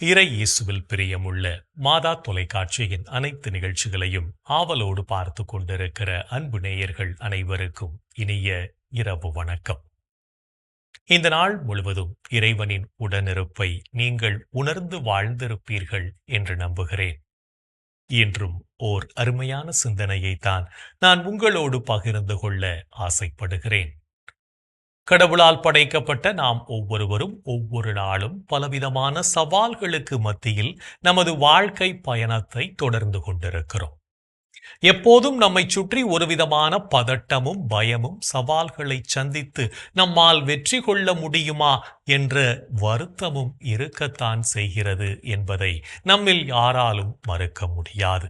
இறை இயேசுவில் பிரியமுள்ள மாதா தொலைக்காட்சியின் அனைத்து நிகழ்ச்சிகளையும் ஆவலோடு பார்த்து கொண்டிருக்கிற அன்பு நேயர்கள் அனைவருக்கும் இனிய இரவு வணக்கம். இந்த நாள் முழுவதும் இறைவனின் உடனிருப்பை நீங்கள் உணர்ந்து வாழ்ந்திருப்பீர்கள் என்று நம்புகிறேன். இன்றும் ஓர் அருமையான சிந்தனையை தான் நான் உங்களோடு பகிர்ந்து கொள்ள ஆசைப்படுகிறேன். கடவுளால் படைக்கப்பட்ட நாம் ஒவ்வொருவரும் ஒவ்வொரு நாளும் பலவிதமான சவால்களுக்கு மத்தியில் நமது வாழ்க்கை பயணத்தை தொடர்ந்து கொண்டிருக்கிறோம். எப்போதும் நம்மை சுற்றி ஒருவிதமான பதட்டமும் பயமும் சவால்களை சந்தித்து நம்மால் வெற்றி கொள்ள முடியுமா என்ற வருத்தமும் இருக்கத்தான் செய்கிறது என்பதை நம்மில் யாராலும் மறுக்க முடியாது.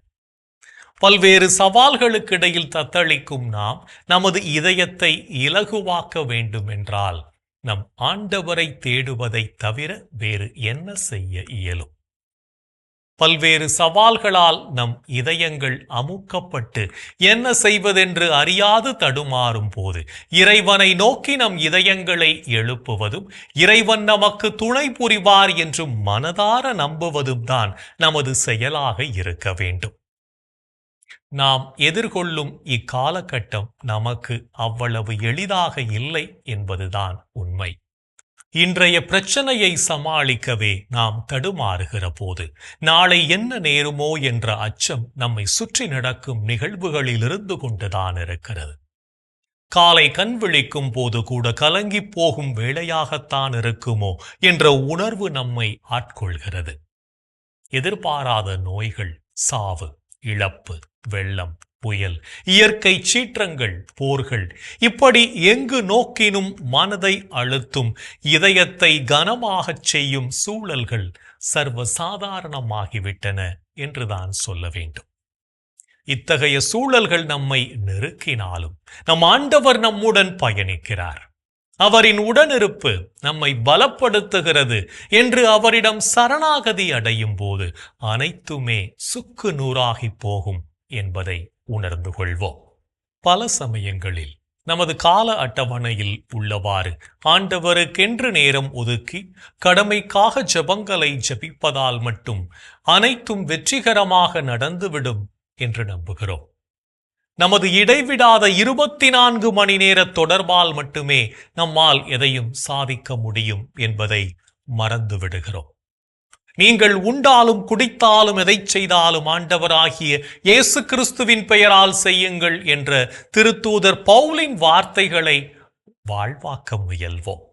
பல்வேறு சவால்களுக்கு இடையில் தத்தளிக்கும் நாம் நமது இதயத்தை இலகுவாக்க வேண்டுமென்றால் நம் ஆண்டவரை தேடுவதை தவிர வேறு என்ன செய்ய இயலும்? பல்வேறு சவால்களால் நம் இதயங்கள் அமுக்கப்பட்டு என்ன செய்வதென்று அறியாது தடுமாறும் போது இறைவனை நோக்கி நம் இதயங்களை எழுப்புவதும் இறைவன் நமக்கு துணை புரிவார் என்று மனதார நம்புவதும் தான் நமது செயலாக இருக்க வேண்டும். நாம் எதிர்கொள்ளும் இக்காலகட்டம் நமக்கு அவ்வளவு எளிதாக இல்லை என்பதுதான் உண்மை. இன்றைய பிரச்சனையை சமாளிக்கவே நாம் தடுமாறுகிற போது நாளை என்ன நேருமோ என்ற அச்சம் நம்மை சுற்றி நடக்கும் நிகழ்வுகளில் இருந்து கொண்டுதான் இருக்கிறது. காலை கண் விழிக்கும் போது கூட கலங்கி போகும் வேளையாகத்தான் இருக்குமோ என்ற உணர்வு நம்மை ஆட்கொள்கிறது. எதிர்பாராத நோய்கள் சாவு இழப்பு வெள்ளம் புயல் இயற்கை சீற்றங்கள் போர்கள். இப்படி எங்கு நோக்கினும் மனதை அழுத்தும் இதயத்தை கனமாகச் செய்யும் சூழல்கள் சர்வ சாதாரணமாகிவிட்டன என்றுதான் சொல்ல வேண்டும். இத்தகைய சூழல்கள் நம்மை நெருக்கினாலும் நம் ஆண்டவர் நம்முடன் பயணிக்கிறார். அவரின் உடனிருப்பு நம்மை பலப்படுத்துகிறது என்று அவரிடம் சரணாகதி அடையும் போது அனைத்துமே சுக்கு நூறாகி போகும். என்பதை உணர்ந்து கொள்வோம். பல சமயங்களில் நமது கால அட்டவணையில் உள்ளவாறு ஆண்டவருக்கென்று நேரம் ஒதுக்கி கடமைக்காக ஜெபங்களை ஜெபிப்பதால் மட்டும் அனைத்தும் வெற்றிகரமாக நடந்துவிடும் என்று நம்புகிறோம். நமது இடைவிடாத இருபத்தி நான்கு மணி நேர தொடர்பால் மட்டுமே நம்மால் எதையும் சாதிக்க முடியும் என்பதை மறந்து விடுகிறோம் நீங்கள் உண்டாலும் குடித்தாலும் எதை செய்தாலும் ஆண்டவராகிய இயேசு கிறிஸ்துவின் பெயரால் செய்யுங்கள் என்ற திருத்தூதர் பவுலின் வார்த்தைகளை வாழ்வாக்க முயல்வோம்.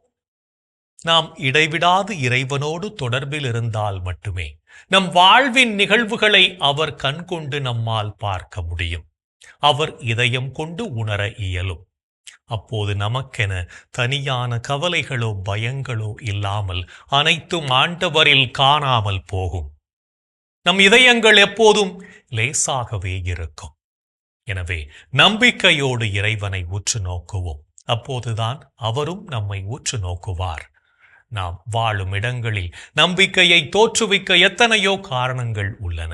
நாம் இடைவிடாது இறைவனோடு தொடர்பில் இருந்தால் மட்டுமே நம் வாழ்வின் நிகழ்வுகளை அவர் கண்கொண்டு நம்மால் பார்க்க முடியும். அவர் இதயம் கொண்டு உணர இயலும். அப்போது நமக்கென தனியான கவலைகளோ பயங்களோ இல்லாமல் அனைத்தும் ஆண்டவரில் காணாமல் போகும். நம் இதயங்கள் எப்போதும் லேசாகவே இருக்கும். எனவே நம்பிக்கையோடு இறைவனை உற்று நோக்குவோம். அப்போதுதான் அவரும் நம்மை உற்று நோக்குவார். நாம் வாழும் இடங்களில் நம்பிக்கையை தோற்றுவிக்க எத்தனையோ காரணங்கள் உள்ளன.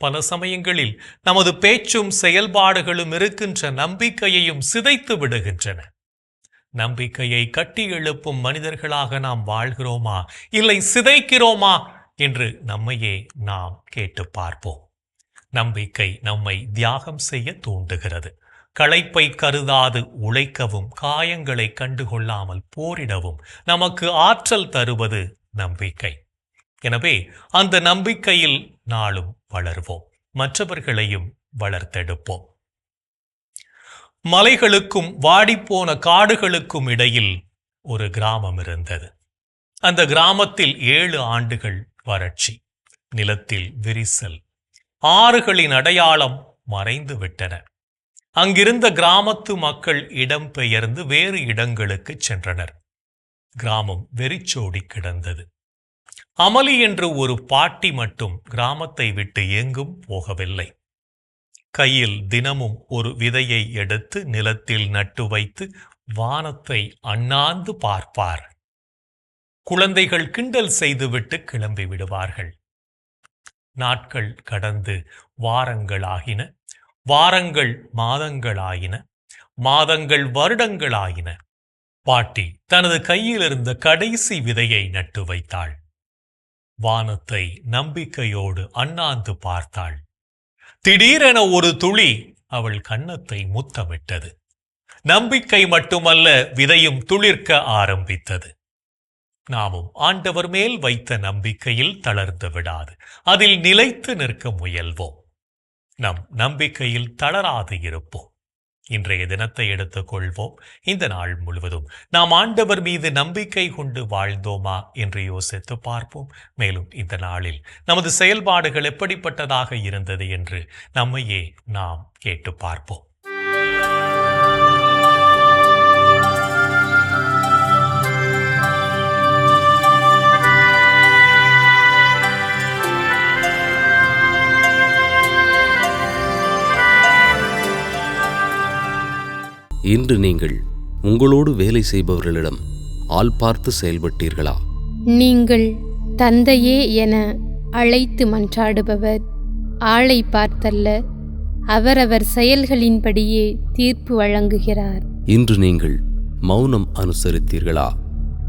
பல சமயங்களில் நமது பேச்சும் செயல்பாடுகளும் இருக்கின்ற நம்பிக்கையையும் சிதைத்து விடுகின்றன. நம்பிக்கையை கட்டி எழுப்பும் மனிதர்களாக நாம் வாழ்கிறோமா? இல்லை சிதைக்கிறோமா? என்று நம்மையே நாம் கேட்டு பார்ப்போம். நம்பிக்கை நம்மை தியாகம் செய்ய தூண்டுகிறது. களைப்பை கருதாது உழைக்கவும் காயங்களை கண்டுகொள்ளாமல் போரிடவும் நமக்கு ஆற்றல் தருவது நம்பிக்கை. எனவே அந்த நம்பிக்கையில் நாளும் வளர்வோம். மற்றவர்களையும் வளர்த்தெடுப்போம். மலைகளுக்கும் வாடிப்போன காடுகளுக்கும் இடையில் ஒரு கிராமம் இருந்தது. அந்த கிராமத்தில் ஏழு ஆண்டுகள் வறட்சி நிலத்தில் விரிசல் ஆறுகளின் அடையாளம் மறைந்து விட்டன. அங்கிருந்த கிராமத்து மக்கள் இடம்பெயர்ந்து வேறு இடங்களுக்கு சென்றனர். கிராமம் வெறிச்சோடி கிடந்தது. அமளி என்று ஒரு பாட்டி மட்டும் கிராமத்தை விட்டு எங்கும் போகவில்லை. கையில் தினமும் ஒரு விதையை எடுத்து நிலத்தில் நட்டு வைத்து வானத்தை அண்ணாந்து பார்ப்பார். குழந்தைகள் கிண்டல் செய்துவிட்டு கிளம்பி விடுவார்கள். நாட்கள் கடந்து வாரங்களாகின. வாரங்கள் மாதங்களாயின. மாதங்கள் வருடங்களாயின. பாட்டி தனது கையிலிருந்த கடைசி விதையை நட்டு வைத்தாள். வானத்தை நம்பிக்கையோடு அண்ணாந்து பார்த்தாள். திடீரென ஒரு துளி அவள் கன்னத்தை முத்தமிட்டது. நம்பிக்கை மட்டுமல்ல விதையும் துளிர்க்க ஆரம்பித்தது. நாமும் ஆண்டவர் மேல் வைத்த நம்பிக்கையில் தளர்ந்து விடாது. அதில் நிலைத்து நிற்க முயல்வோம். நம் நம்பிக்கையில் தளராது இருப்போம். இன்றைய தினத்தை எடுத்துக் கொள்வோம் இந்த நாள் முழுவதும் நாம் ஆண்டவர் மீது நம்பிக்கை கொண்டு வாழ்ந்தோமா என்று யோசித்து பார்ப்போம். மேலும் இந்த நாளில் நமது செயல்பாடுகள் எப்படிப்பட்டதாக இருந்தது என்று நம்மையே நாம் கேட்டு பார்ப்போம். இன்று நீங்கள் உங்களோடு வேலை செய்பவர்களிடம் ஆள் பார்த்து செயல்பட்டீர்களா? நீங்கள் தந்தையே என அழைத்து மன்றாடுபவர். ஆளை பார்த்தல்ல. அவரவர் செயல்களின்படியே தீர்ப்பு வழங்குகிறார். இன்று நீங்கள் மௌனம் அனுசரித்தீர்களா?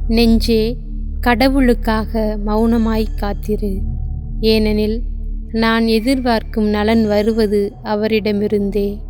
நெஞ்சே கடவுளுக்காக மௌனமாய் காத்திரு. ஏனெனில் நான் எதிர்பார்க்கும் நலன் வருவது அவரிடமிருந்தே.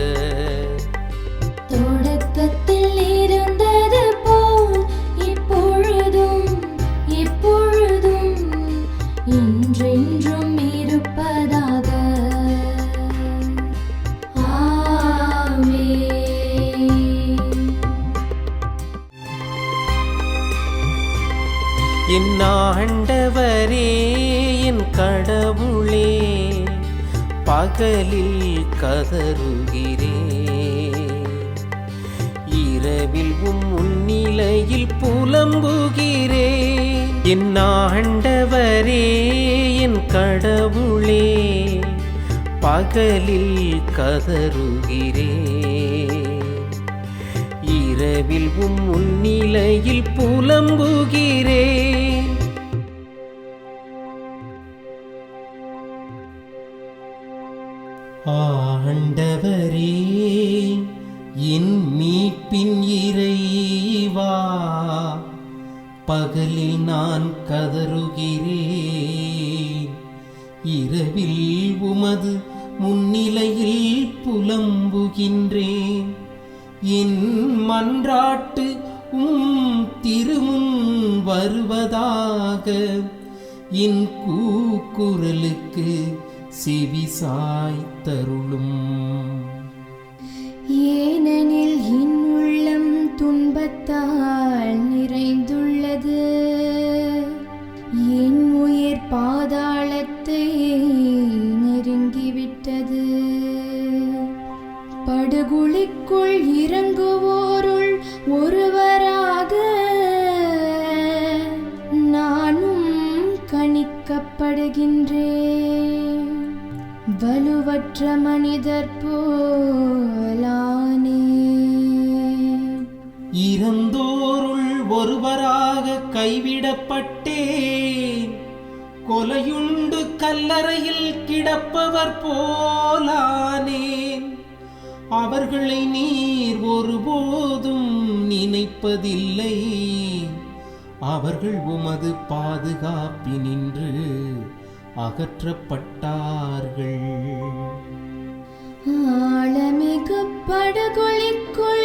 பகலில் கதறுகிறேன் இரவில் உம் முன்னிலையில் புலம்புகிறேன் என் ஆண்டவரே என் கடவுளே பகலில் கதறுகிறேன் இரவில் உம் முன்னிலையில் புலம்புகிறேன் ஆண்டவரே என் மீட்பின் இறைவா பகலில் நான் கதறுகிறேன். இரவில் உமது முன்னிலையில் புலம்புகின்றேன். என் மன்றாட்டு உம் திருமுன் வருவதாக என் கூக்குரலுக்கு செவிசாய் சாய்த்தருளும் ஏனெனில் என் உள்ளம் துன்பத்தால் நிறைந்துள்ளது. என் உயிர் பாதாளத்தை நெருங்கிவிட்டது. படுகுழிக்குள் இறங்க மற்ற மனிதர் போலானே. இறந்தோருள் ஒருவராக கைவிடப்பட்டேன். கொலையுண்டு கல்லறையில் கிடப்பவர் போலானேன் அவர்களை நீர் ஒருபோதும் நினைப்பதில்லை. அவர்கள் உமது பாதுகாப்பினின்று அகற்றப்பட்டார்கள். പടകൊളിക്കൊള്ള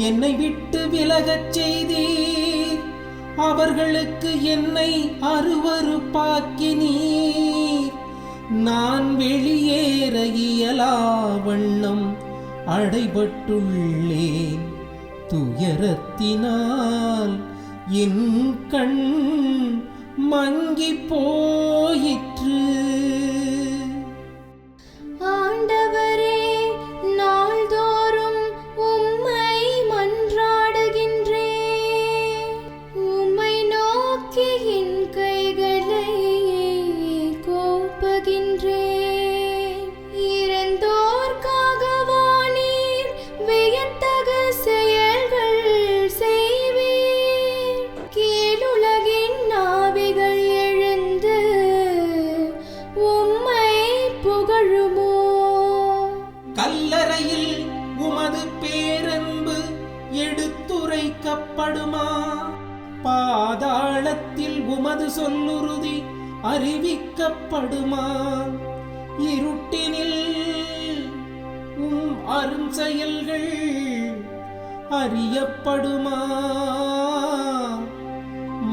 என்னை விட்டு விலகச் செய்தீர். அவர்களுக்கு என்னை அருவறுப்பாக்கினீர் நான் வெளியேற இயலா வண்ணம் அடைபட்டுள்ளேன். துயரத்தினால் என் கண் மங்கி போ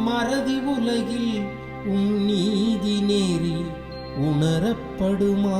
மறதி உலகில் உன் நீதி நேரில் உணரப்படுமா?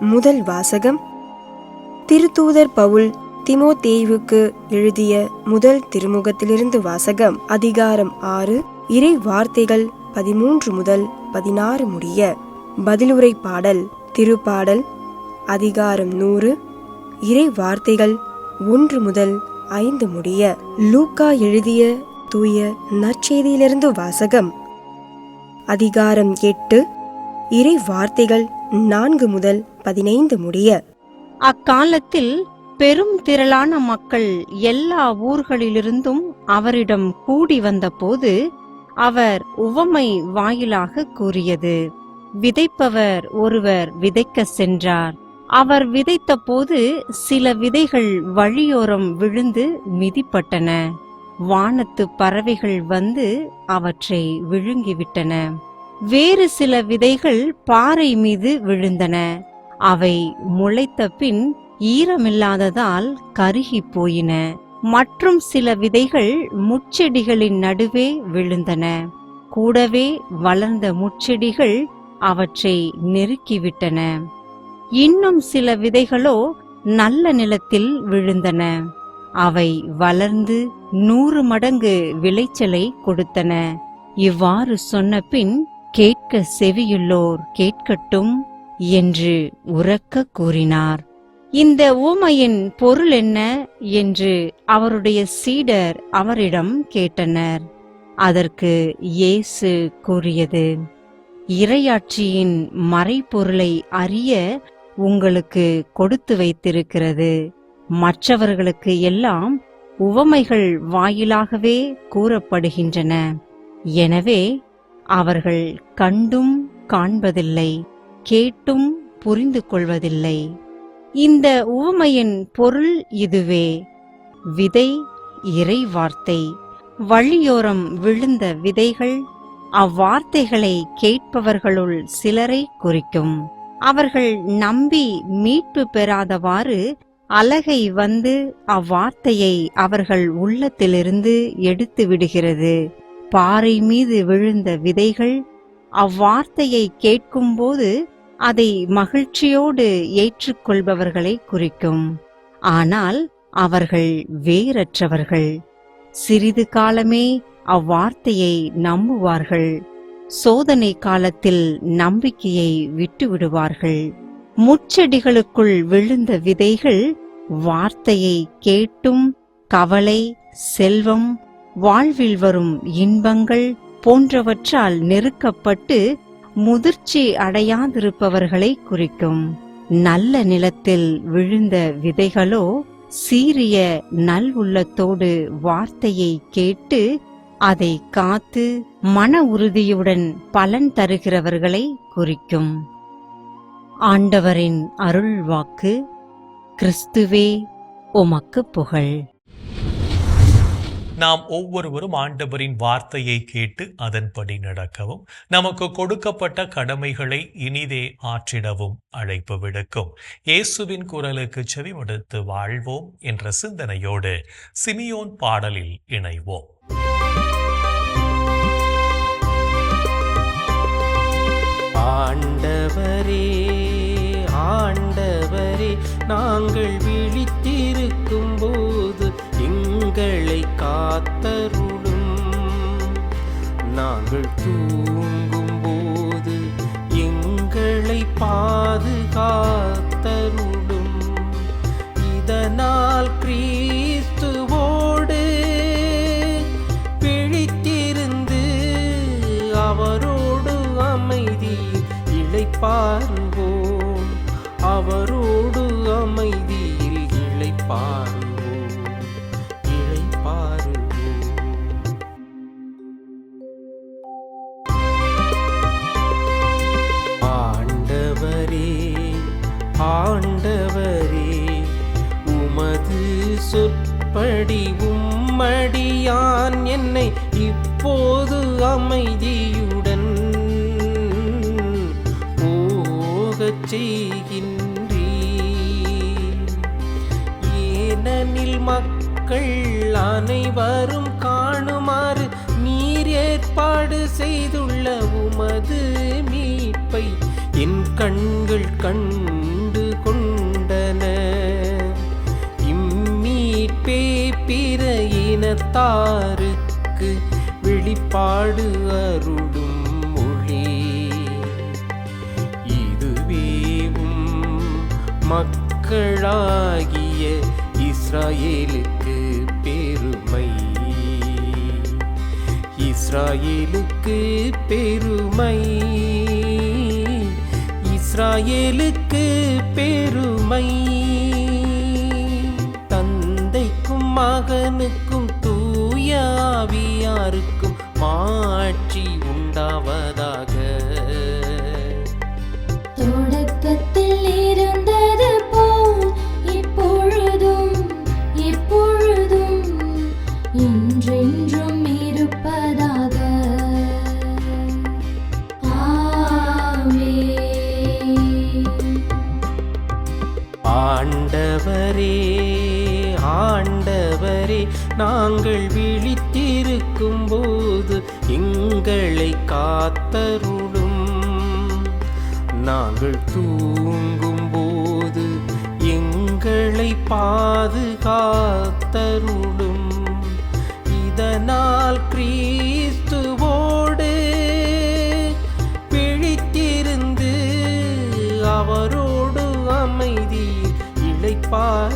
முதல் வாசகம். திருத்தூதர் பவுல் திமோத்தேயுவுக்கு எழுதிய முதல் திருமுகத்திலிருந்து வாசகம் அதிகாரம் ஆறு இறை வார்த்தைகள் பதிமூன்று முதல் பதினாறு முடிய. பதிலுரை பாடல் திருப்பாடல் அதிகாரம் நூறு இறை வார்த்தைகள் ஒன்று முதல் ஐந்து முடிய. லூக்கா எழுதிய தூய நற்செய்தியிலிருந்து வாசகம். அதிகாரம் எட்டு இறை வார்த்தைகள் நான்கு முதல் பதினைந்து முடிய. அக்காலத்தில் பெரும் திரளான மக்கள் எல்லா ஊர்களிலிருந்தும் அவரிடம் கூடி வந்தபோது அவர் உவமை வாயிலாக கூறியது. விதைப்பவர் ஒருவர் விதைக்க சென்றார். அவர் விதைத்தபோது சில விதைகள் வழியோரம் விழுந்து மிதிப்பட்டன. வானத்து பறவைகள் வந்து அவற்றை விழுங்கிவிட்டன. வேறு சில விதைகள் பாறை மீது விழுந்தன. அவை முளைத்த பின் ஈரமில்லாததால் கருகி போயின. மற்றும் சில விதைகள் முட்செடிகளின் நடுவே விழுந்தன. கூடவே வளர்ந்த முட்செடிகள் அவற்றை நெருக்கிவிட்டன. இன்னும் சில விதைகளோ நல்ல நிலத்தில் விழுந்தன. அவை வளர்ந்து நூறு மடங்கு விளைச்சலை கொடுத்தன. இவ்வாறு சொன்னபின் கேட்க செவியுள்ளோர் கேட்கட்டும் என்று உரக்க கூறினார். இந்த ஊமையின் பொருள் என்ன? என்று அவருடைய சீடர் அவரிடம் கேட்டனர். அதற்கு இயேசு கூறியது இறையாட்சியின் மறைபொருளை அறிய உங்களுக்கு கொடுத்து வைத்திருக்கிறது. மற்றவர்களுக்கு எல்லாம் உவமைகள் வாயிலாகவே கூறப்படுகின்றன. எனவே அவர்கள் கண்டும் காண்பதில்லை கேட்டும் புரிந்து கொள்வதில்லை இந்த உவமையின் பொருள் இதுவே. விதை இறை வார்த்தை வழியோரம் விழுந்த விதைகள் அவ்வார்த்தைகளை கேட்பவர்களுள் சிலரை குறிக்கும். அவர்கள் நம்பி மீட்பு பெறாதவாறு அலகை வந்து அவ்வார்த்தையை அவர்கள் உள்ளத்திலிருந்து எடுத்து விடுகிறது பாறை மீது விழுந்த விதைகள் அவ்வார்த்தையை கேட்கும்போது அதை மகிழ்ச்சியோடு ஏற்றுக்கொள்பவர்களை குறிக்கும். ஆனால் அவர்கள் வேறற்றவர்கள் சிறிது காலமே அவ்வார்த்தையை நம்புவார்கள். சோதனை காலத்தில் நம்பிக்கையை விட்டுவிடுவார்கள். முச்செடிகளுக்குள் விழுந்த விதைகள் வார்த்தையை கேட்டும் கவலை செல்வம் வாழ்வில் வரும் இன்பங்கள் போன்றவற்றால் நெருக்கப்பட்டு முதிர்ச்சி அடையாதிருப்பவர்களை குறிக்கும். நல்ல நிலத்தில் விழுந்த விதைகளோ சீரிய நல் உள்ளத்தோடு வார்த்தையை கேட்டு அதை காத்து மன உறுதியுடன் பலன் தருகிறவர்களை குறிக்கும். ஆண்டவரின் அருள் வாக்கு கிறிஸ்துவே உமக்கு புகழ். நாம் ஒவ்வொருவரும் ஆண்டவரின் வார்த்தையை கேட்டு அதன்படி நடக்கவும் நமக்கு கொடுக்கப்பட்ட கடமைகளை இனிதே ஆற்றிடவும் அழைப்பு விடுக்கும். இயேசுவின் குரலுக்கு செவிமடுத்து வாழ்வோம் என்ற சிந்தனையோடு சிமியோன் பாடலில் இணைவோம். ஆண்டவரே ஆண்டவரே நாங்கள் விழித்திருக்கும் காத்தருளும். நாங்கள் தூங்கும் போது எங்களை பாதுகாத்தருளும். இதனால் கிறிஸ்துவோடு பிழித்திருந்து அவரோடு அமைதி இளைப்பாறுவோம் இனத்தாருக்கு வெளிப்பாடு அருடும் மொழி. இதுவேவும் மக்களாகிய இஸ்ராயேலுக்கு பெருமை. இஸ்ராயேலுக்கு பெருமை. இஸ்ராயேலுக்கு பெருமை. தந்தைக்கும் மகனுக்கு ஆவியாருக்கும் மாட்ட நாங்கள் விழித்திருக்கும் போது எங்களை காத்தருளும். நாங்கள் தூங்கும் போது எங்களை பாதுகாத்தருளும். இதனால் கிறிஸ்துவோடு பிழித்திருந்து அவரோடு அமைதியில் இழைப்பார்.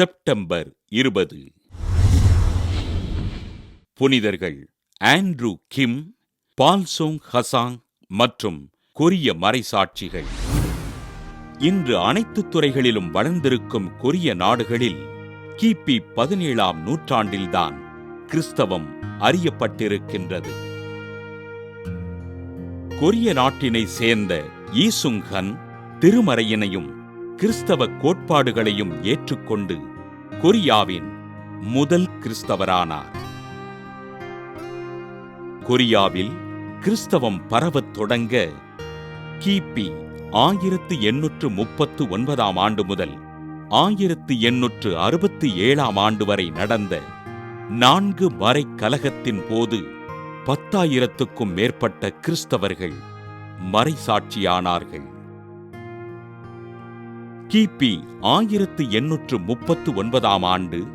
செப்டம்பர் இருபது. புனிதர்கள் ஆண்ட்ரூ கிம் பால்சோங் ஹசாங் மற்றும் கொரிய மறைசாட்சிகள். இன்று அனைத்து துறைகளிலும் வளர்ந்திருக்கும் கொரிய நாடுகளில் கிபி பதினேழாம் நூற்றாண்டில்தான் கிறிஸ்தவம் அறியப்பட்டிருக்கின்றது. கொரிய நாட்டினை சேர்ந்த ஈசுங்ஹன் திருமறையினையும் கிறிஸ்தவ கோட்பாடுகளையும் ஏற்றுக்கொண்டு கொரியாவின் முதல் கிறிஸ்தவரானார். கொரியாவில் கிறிஸ்தவம் பரவத் தொடங்க கிபி ஆயிரத்து எண்ணூற்று முப்பத்து ஒன்பதாம் ஆண்டு முதல் ஆயிரத்து எண்ணூற்று அறுபத்தி ஏழாம் ஆண்டு வரை நடந்த நான்கு மறை கலகத்தின் போது பத்தாயிரத்துக்கும் மேற்பட்ட கிறிஸ்தவர்கள் மறைசாட்சியானார்கள். கிபி ஆயிரத்து எண்ணூற்று முப்பத்து ஒன்பதாம் ஆண்டு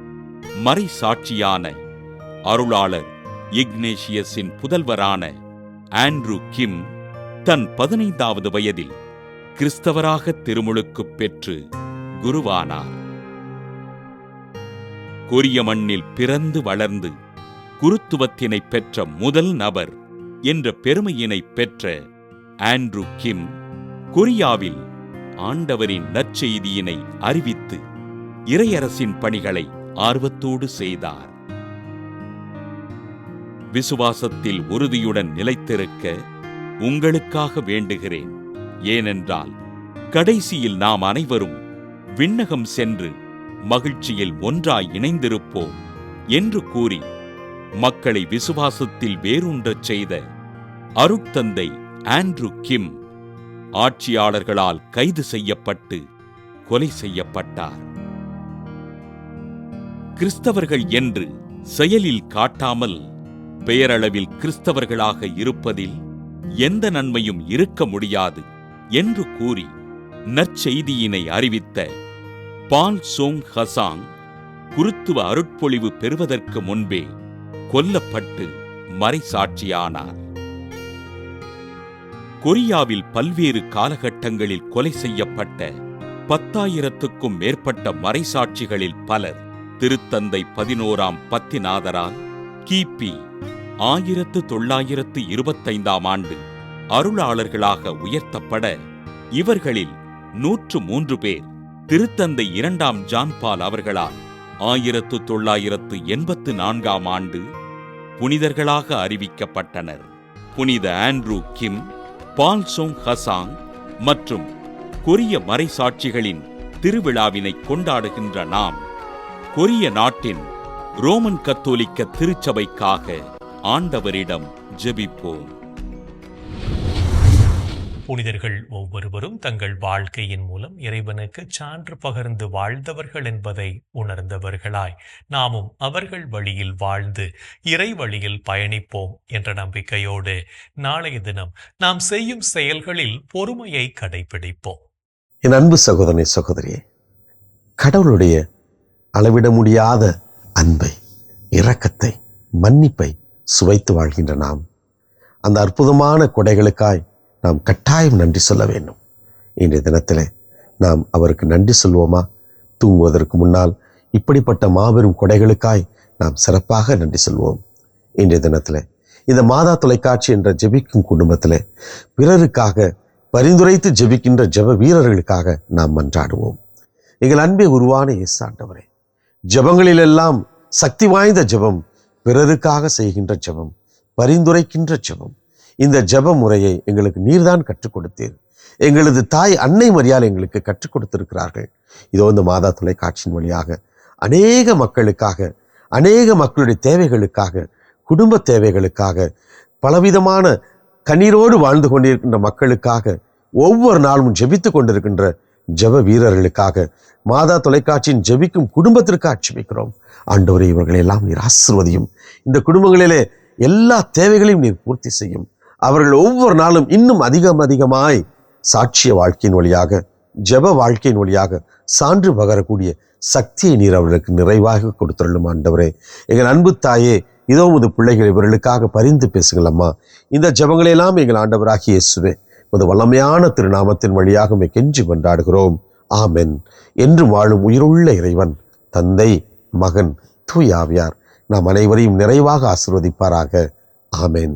மறை சாட்சியான அருளாளர் இக்னேஷியஸின் புதல்வரான ஆண்ட்ரூ கிம் தன் பதினைந்தாவது வயதில் கிறிஸ்தவராக திருமுழுக்கு பெற்று குருவானார். கொரிய மண்ணில் பிறந்து வளர்ந்து குருத்துவத்தினை பெற்ற முதல் நபர் என்ற பெருமையினை பெற்ற ஆண்ட்ரூ கிம் கொரியாவில் ஆண்டவரின் நற்செய்தியினை அறிவித்து இறையரசின் பணிகளை ஆர்வத்தோடு செய்தார். விசுவாசத்தில் உறுதியுடன் நிலைத்திருக்க உங்களுக்காக வேண்டுகிறேன். ஏனென்றால் கடைசியில் நாம் அனைவரும் விண்ணகம் சென்று மகிழ்ச்சியில் ஒன்றாய் இணைந்திருப்போம் என்று கூறி மக்களை விசுவாசத்தில் வேரூன்றச் செய்த அருட்தந்தை ஆண்ட்ரூ கிம் ஆட்சியாளர்களால் கைது செய்யப்பட்டு கொலை செய்யப்பட்டார். கிறிஸ்தவர்கள் என்று செயலில் காட்டாமல் பெயரளவில் கிறிஸ்தவர்களாக இருப்பதில் எந்த நன்மையும் இருக்க முடியாது என்று கூறி நற்செய்தியினை அறிவித்த பால் சோங் ஹசாங் குருத்துவ அருட்பொழிவு பெறுவதற்கு முன்பே கொல்லப்பட்டு மறைசாட்சியானார். கொரியாவில் பல்வேறு காலகட்டங்களில் கொலை செய்யப்பட்ட பத்தாயிரத்துக்கும் மேற்பட்ட மறைசாட்சிகளில் பலர். திருத்தந்தை பதினோராம் பத்திநாதரால் கிபி ஆயிரத்து தொள்ளாயிரத்து இருபத்தைந்தாம் ஆண்டு அருளாளர்களாக உயர்த்தப்பட இவர்களில் நூற்று மூன்று பேர் திருத்தந்தை இரண்டாம் ஜான்பால் அவர்களால் ஆயிரத்து தொள்ளாயிரத்து எண்பத்து நான்காம் ஆண்டு புனிதர்களாக அறிவிக்கப்பட்டனர். புனித ஆண்ட்ரூ கிம் பால்சோங் ஹசாங் மற்றும் கொரிய மறைசாட்சிகளின் திருவிழாவினை கொண்டாடுகின்ற நாம் கொரிய நாட்டின் ரோமன் கத்தோலிக்க திருச்சபைக்காக ஆண்டவரிடம் ஜெபிப்போம். புனிதர்கள் ஒவ்வொருவரும் தங்கள் வாழ்க்கையின் மூலம் இறைவனுக்கு சான்று பகர்ந்து வாழ்ந்தவர்கள் என்பதை உணர்ந்தவர்களாய். நாமும் அவர்கள் வழியில் வாழ்ந்து இறை வழியில் பயணிப்போம் என்ற நம்பிக்கையோடு நாளைய தினம் நாம் செய்யும் செயல்களில் பொறுமையை கடைபிடிப்போம். என் அன்பு சகோதரனை சகோதரியே கடவுளுடைய அளவிட முடியாத அன்பை இரக்கத்தை மன்னிப்பை சுவைத்து வாழ்கின்ற நாம் அந்த அற்புதமான கொடைகளுக்காய் நாம் கட்டாயம் நன்றி சொல்ல வேண்டும். இன்றைய தினத்தில் நாம் அவருக்கு நன்றி சொல்வோமா? தூங்குவதற்கு முன்னால் இப்படிப்பட்ட மாபெரும் கொடைகளுக்காய் நாம் சிறப்பாக நன்றி சொல்வோம். இன்றைய தினத்தில் இந்த மாதா தொலைக்காட்சி என்ற ஜெபிக்கும் குடும்பத்தில் பிறருக்காக பரிந்துரைத்து ஜெபிக்கின்ற ஜெப வீரர்களுக்காக நாம் மன்றாடுவோம். எங்கள் அன்பை உருவான இயேசாண்டவரே ஜெபங்களிலெல்லாம் சக்தி வாய்ந்த ஜெபம் பிறருக்காக செய்கின்ற ஜெபம் பரிந்துரைக்கின்ற ஜெபம் இந்த ஜெப முறையை எங்களுக்கு நீர்தான் கற்றுக் கொடுத்தீர். எங்களது தாய் அன்னை மரியால் எங்களுக்கு கற்றுக் கொடுத்திருக்கிறார்கள். இதோ இந்த மாதா தொலைக்காட்சியின் வழியாக அநேக மக்களுக்காக அநேக மக்களுடைய தேவைகளுக்காக குடும்ப தேவைகளுக்காக பலவிதமான கண்ணீரோடு வாழ்ந்து கொண்டிருக்கின்ற மக்களுக்காக ஒவ்வொரு நாளும் ஜெபித்து கொண்டிருக்கின்ற ஜெப வீரர்களுக்காக மாதா தொலைக்காட்சியின் ஜெபிக்கும் குடும்பத்திற்கு ஜெபிக்கிறோம் ஆண்டவரை இவர்களெல்லாம் நீர் ஆசிர்வதியும். இந்த குடும்பங்களிலே எல்லா தேவைகளையும் நீர் பூர்த்தி செய்யும். அவர்கள் ஒவ்வொரு நாளும் இன்னும் அதிகம் அதிகமாய் சாட்சிய வாழ்க்கையின் வழியாக ஜெப வாழ்க்கையின் வழியாக சான்று பகரக்கூடிய சக்தியை நீர் அவர்களுக்கு நிறைவாக கொடுத்துள்ளும் ஆண்டவரே. எங்கள் அன்பு தாயே இதோ உமது பிள்ளைகள் இவர்களுக்காக பரிந்து பேசுங்கள் அம்மா. இந்த ஜபங்களையெல்லாம் எங்கள் ஆண்டவராகிய இயேசுவே உமது வல்லமையான திருநாமத்தின் வழியாக உம்மை கெஞ்சி கொண்டாடுகிறோம் ஆமென். என்று வாழும் உயிருள்ள இறைவன் தந்தை மகன் தூயாவியார் நாம் அனைவரையும் நிறைவாக ஆசிர்வதிப்பாராக. ஆமென்.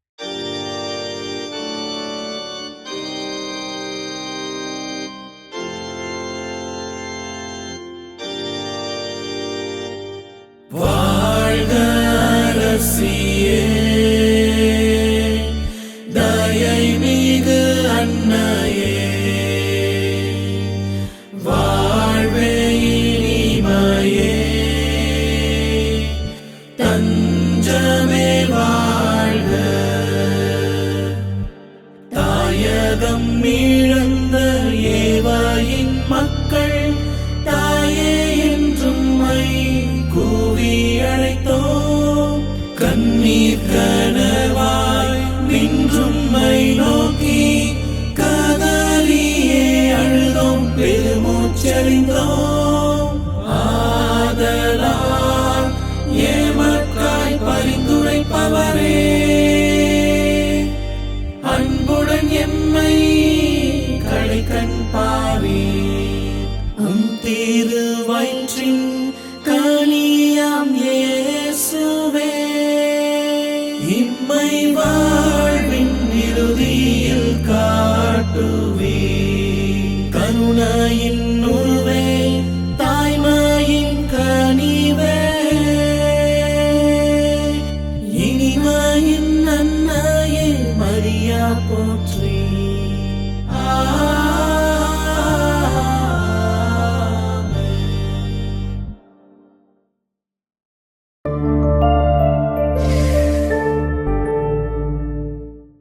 see.